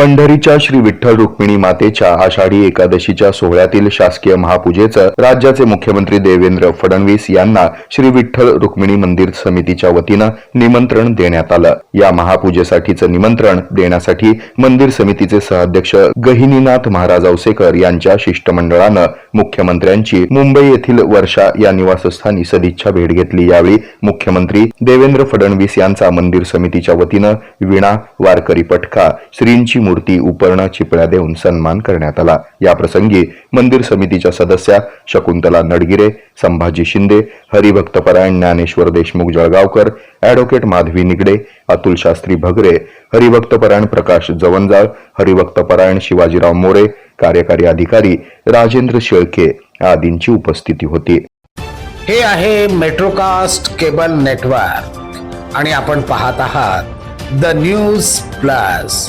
पंढरीच्या श्री विठ्ठल रुक्मिणी मातेच्या आषाढी एकादशीच्या सोहळ्यातील शासकीय महापूजेचं राज्याचे मुख्यमंत्री देवेंद्र फडणवीस यांना श्री विठ्ठल रुक्मिणी मंदिर समितीच्या वतीनं निमंत्रण देण्यात आलं. या महापूजेसाठीचं निमंत्रण देण्यासाठी मंदिर समितीचे सहअध्यक्ष गहिनीनाथ महाराज औसेकर यांच्या शिष्टमंडळानं मुख्यमंत्र्यांची मुंबई येथील वर्षा या निवासस्थानी सदिच्छा भेट घेतली. यावेळी मुख्यमंत्री देवेंद्र फडणवीस यांचा मंदिर समितीच्या वतीनं विणा वारकरी पटका श्रींची मूर्ती उपर्ण चिपळ्या देऊन सन्मान करण्यात आला. याप्रसंगी मंदिर समितीच्या सदस्या शकुंतला नडगिरे संभाजी शिंदे हरिभक्तपरायण ज्ञानेश्वर देशमुख जळगावकर ॲडव्होकेट माधवी निगडे अतुल शास्त्री भगरे हरिभक्तपरायण प्रकाश जवंजाळ हरिभक्तपरायण शिवाजीराव मोरे कार्यकारी अधिकारी राजेंद्र शेळके आदींची उपस्थिती होती. हे आहे मेट्रोकास्ट केबल नेटवर्क आणि आपण पाहत आहात the news plus.